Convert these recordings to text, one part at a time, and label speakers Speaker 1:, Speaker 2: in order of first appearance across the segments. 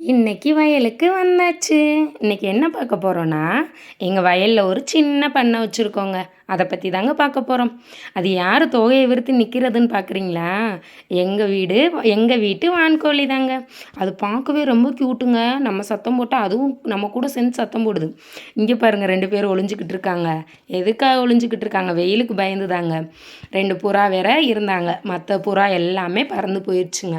Speaker 1: இன்னைக்கு வயலுக்கு வந்தாச்சு. இன்னைக்கு என்ன பார்க்க போகிறோன்னா எங்கள் வயலில் ஒரு சின்ன பண்ணை வச்சுருக்கோங்க. அதை பற்றி தாங்க பார்க்க போகிறோம் அது யார் தொகையை விருத்து நிற்கிறதுன்னு பார்க்குறீங்களா? எங்கள் வீடு எங்கள் வீட்டு வான்கோழி தாங்க. அது பார்க்கவே ரொம்ப க்யூட்டுங்க நம்ம சத்தம் போட்டால் அதுவும் நம்ம கூட சேர்ந்து சத்தம் போடுது. இங்கே பாருங்கள் ரெண்டு பேரும் ஒளிஞ்சிக்கிட்டு இருக்காங்க. எதுக்காக ஒளிஞ்சிக்கிட்டு இருக்காங்க? வெயிலுக்கு பயந்து தாங்க. ரெண்டு புறா வேற இருந்தாங்க. மற்ற புறா எல்லாமே பறந்து போயிடுச்சுங்க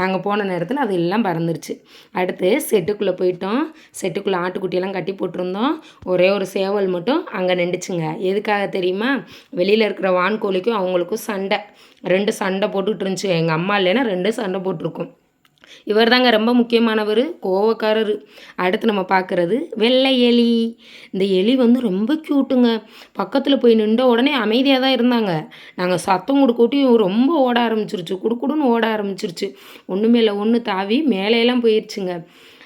Speaker 1: நாங்கள் போன நேரத்தில் அது எல்லாம் பறந்துருச்சு. அடுத்து செட்டுக்குள்ளே போயிட்டோம். செட்டுக்குள்ளே ஆட்டுக்குட்டியெல்லாம் கட்டி போட்டிருந்தோம். ஒரே ஒரு சேவல் மட்டும் அங்கே நின்றுச்சுங்க எதுக்காக தெரியுமா? வெளியில் இருக்கிற வான்கோழிக்கும் அவங்களுக்கும் சண்டை. ரெண்டு சண்டை போட்டுக்கிட்டு இருந்துச்சு. எங்கள் அம்மா இல்லைன்னா ரெண்டு சண்டை போட்டிருக்கும். இவர் தாங்க ரொம்ப முக்கியமானவர் கோவக்காரர். அடுத்து நம்ம பார்க்குறது வெள்ளை எலி. இந்த எலி வந்து ரொம்ப க்யூட்டுங்க பக்கத்தில் போய் நின்ற உடனே அமைதியாக தான் இருந்தாங்க. நாங்கள் சத்தம் கொடுக்கோட்டி ரொம்ப ஓட ஆரம்பிச்சிருச்சு. குடுக்குடுன்னு ஓட ஆரம்பிச்சிருச்சு. ஒன்றுமே இல்லை ஒன்று தாவி மேலேலாம் போயிடுச்சுங்க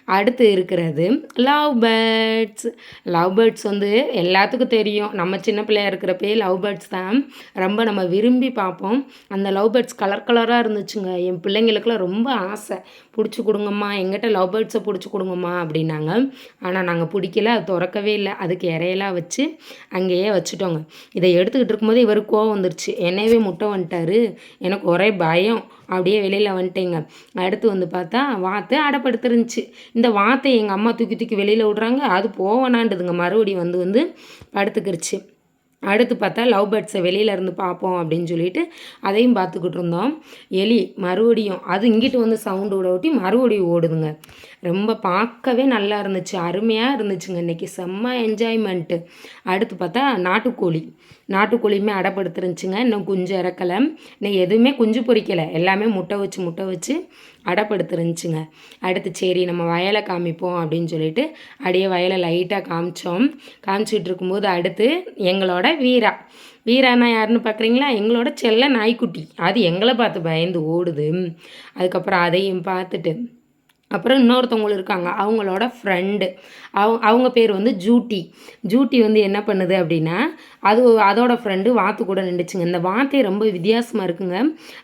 Speaker 1: அடுத்து இருக்கிறது லவ் பேர்ட்ஸ். லவ் பேர்ட்ஸ் வந்து எல்லாத்துக்கும் தெரியும். நம்ம சின்ன பிள்ளையா இருக்கிறப்பே லவ் பேர்ட்ஸ் தான். ரொம்ப நம்ம விரும்பி பார்ப்போம். அந்த லவ் பேர்ட்ஸ் கலர் கலராக இருந்துச்சுங்க. என் பிள்ளைங்களுக்குலாம் ரொம்ப ஆசை. பிடிச்சி கொடுங்கம்மா. எங்கிட்ட லவ் பேர்ட்ஸை பிடிச்சி கொடுங்கம்மா அப்படின்னாங்க. ஆனால் நாங்கள் பிடிக்கல. அது திறக்கவே இல்லை. அதுக்கு இறையெல்லாம் வச்சு அங்கேயே வச்சுட்டோங்க. இதை எடுத்துக்கிட்டு இருக்கும்போது இவருக்கு கோவம் வந்துருச்சு. என்னவே முட்டை வந்துட்டாரு. எனக்கு ஒரே பயம். அப்படியே வெளியில் வந்துட்டேங்க. அடுத்து வந்து பார்த்தா வாத்து அடைப்படுத்துருந்துச்சு. இந்த வாத்தை எங்கள் அம்மா தூக்கி தூக்கி வெளியில் விட்றாங்க. அது போவனாண்டுதுங்க மறுபடியும் வந்து வந்து படுத்துக்கிடுச்சு அடுத்து பார்த்தா லவ் பேர்ட்ஸை வெளியிலேருந்து பார்ப்போம் அப்படின்னு சொல்லிட்டு அதையும் பார்த்துக்கிட்டு இருந்தோம். எலி மறுபடியும் அது இங்கிட்டு வந்து சவுண்டு விட ஒட்டி மறுபடியும் ஓடுதுங்க. ரொம்ப பார்க்கவே நல்லா இருந்துச்சு. அருமையாக இருந்துச்சுங்க இன்றைக்கி செம்ம என்ஜாய்மெண்ட்டு அடுத்து பார்த்தா நாட்டுக்கோழி. நாட்டுக்கோழியுமே அடைப்படுத்துருந்துச்சுங்க இன்னும் குஞ்சு இறக்கலை இன்னும் எதுவுமே குஞ்சு பொறிக்கலை எல்லாமே முட்டை வச்சு முட்டை வச்சு அடைப்படுத்துருந்துச்சுங்க அடுத்து சரி நம்ம வயலை காமிப்போம் அப்படின்னு சொல்லிட்டு அப்படியே வயலை லைட்டாக காமிச்சோம். காமிச்சிட்டு இருக்கும்போது அடுத்து எங்களோட வீரா. வீரானா யாருன்னு பார்க்குறீங்களா எங்களோட செல்ல நாய்க்குட்டி. அது எங்களை பார்த்து பயந்து ஓடுது. அதுக்கப்புறம் அதையும் பார்த்துட்டு அப்புறம் இன்னொருத்தவங்களும் இருக்காங்க. அவங்களோட ஃப்ரெண்டு அவங்க அவங்க பேர் வந்து ஜூட்டி. ஜூட்டி வந்து என்ன பண்ணுது அப்படின்னா அது அதோட ஃப்ரெண்டு வாத்து கூட நின்றுச்சுங்க இந்த வார்த்தை ரொம்ப வித்தியாசமாக இருக்குங்க.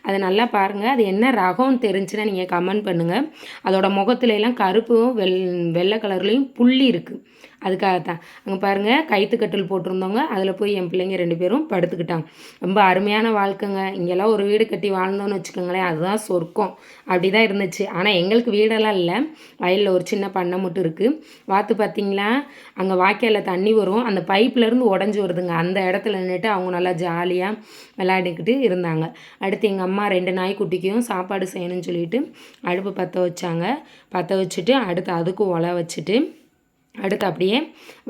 Speaker 1: அதை நல்லா பாருங்கள் அது என்ன ரகம்னு தெரிஞ்சுன்னா நீங்கள் கமெண்ட் பண்ணுங்கள் அதோட முகத்துலலாம் கருப்பும் வெள் வெள்ளை கலர்லேயும் புள்ளி இருக்குது அதுக்காக தான் அங்கே பாருங்கள் கைத்துக்கட்டில் போட்டிருந்தவங்க அதில் போய் என் பிள்ளைங்க ரெண்டு பேரும் படுத்துக்கிட்டாங்க. ரொம்ப அருமையான வாழ்க்கைங்க. இங்கெல்லாம் ஒரு வீடு கட்டி வாழ்ந்தோன்னு வச்சுக்கோங்களேன் அதுதான் சொர்க்கம். அப்படி தான் இருந்துச்சு. ஆனால் எங்களுக்கு வீடெல்லாம் இல்லை. வயலில் ஒரு சின்ன பண்ணை மட்டும் இருக்குது வாத்து பார்த்தீங்களா? அங்கே வாய்க்காலில் தண்ணி வரும். அந்த பைப்லேருந்து உடஞ்சி வருதுங்க. அந்த இடத்துல நின்றுட்டு அவங்க நல்லா ஜாலியாக விளையாடிக்கிட்டு இருந்தாங்க. அடுத்து எங்கள் அம்மா ரெண்டு நாய்க்குட்டிக்கும் சாப்பாடு செய்யணும்னு சொல்லிட்டு அடுப்பு பற்ற வச்சாங்க. பற்ற வச்சுட்டு அடுத்து அதுக்கும் ஒலை வச்சுட்டு அடுத்து அப்படியே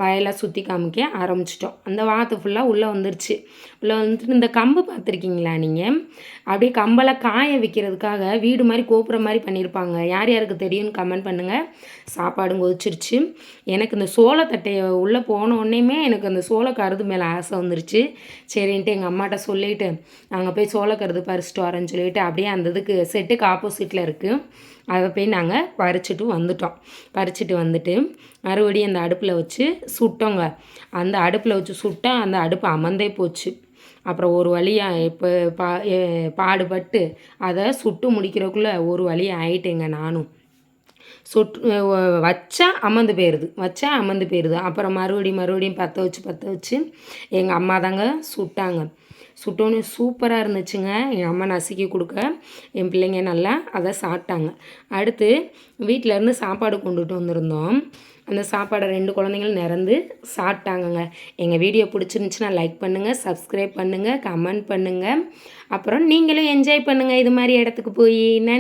Speaker 1: வயலை சுற்றி காமிக்க ஆரம்பிச்சிட்டோம். அந்த வாத்து ஃபுல்லாக உள்ளே வந்துருச்சு. உள்ளே வந்துட்டு இந்த கம்பு பார்த்துருக்கீங்களா நீங்கள் அப்படியே கம்பெல்லாம் காய வைக்கிறதுக்காக வீடு மாதிரி கோபுரம் மாதிரி பண்ணியிருப்பாங்க யார் யாருக்கு தெரியும்னு கமெண்ட் பண்ணுங்கள் சாப்பாடும் கொதிச்சிருச்சு. எனக்கு இந்த சோளத்தட்டையை உள்ளே போன உடனேயுமே எனக்கு அந்த சோளக்கருது மேலே ஆசை வந்துருச்சு. சரின்ட்டு எங்கள் அம்மாட்ட சொல்லிவிட்டு நாங்கள் போய் சோளக்கருது பறிச்சிட்டு வரேன்னு சொல்லிவிட்டு அப்படியே அந்த இதுக்கு செட்டுக்கு ஆப்போசிட்டில் இருக்குது அதை போய் நாங்கள் பறிச்சுட்டு வந்துட்டோம். பறிச்சுட்டு வந்துட்டு மறுபடியும் அந்த அடுப்பில் வச்சு சுட்டோங்க. அந்த அடுப்பில் வச்சு சுட்டால் அந்த அடுப்பு அமர்ந்தே போச்சு. அப்புறம் ஒரு வழியாக இப்போ பா பாடுபட்டு அதை சுட்டு முடிக்கிறக்குள்ளே ஒரு வழி ஆயிட்டேங்க நானும். சுட்டு வச்சா அமர்ந்து போயிடுது வச்சா அமர்ந்து போயிடுது அப்புறம் மறுபடியும் மறுபடியும் பற்ற வச்சு பற்ற வச்சு எங்கள் அம்மா தாங்க சுட்டாங்க. சுட்டோன்னு சூப்பராக இருந்துச்சுங்க. என் அம்மா நசுக்கி கொடுக்க. என் பிள்ளைங்க நல்லா அதை சாப்பிட்டாங்க. அடுத்து வீட்டிலேருந்து சாப்பாடு கொண்டுட்டு வந்திருந்தோம். அந்த சாப்பாடை ரெண்டு குழந்தைங்களும் நிறந்து சாப்பிட்டாங்கங்க. எங்கள் வீடியோ பிடிச்சிருந்துச்சுன்னா லைக் பண்ணுங்கள் சப்ஸ்கிரைப் பண்ணுங்கள் கமெண்ட் பண்ணுங்கள் அப்புறம் நீங்களும் என்ஜாய் பண்ணுங்கள் இது மாதிரி இடத்துக்கு போய். நன்றி.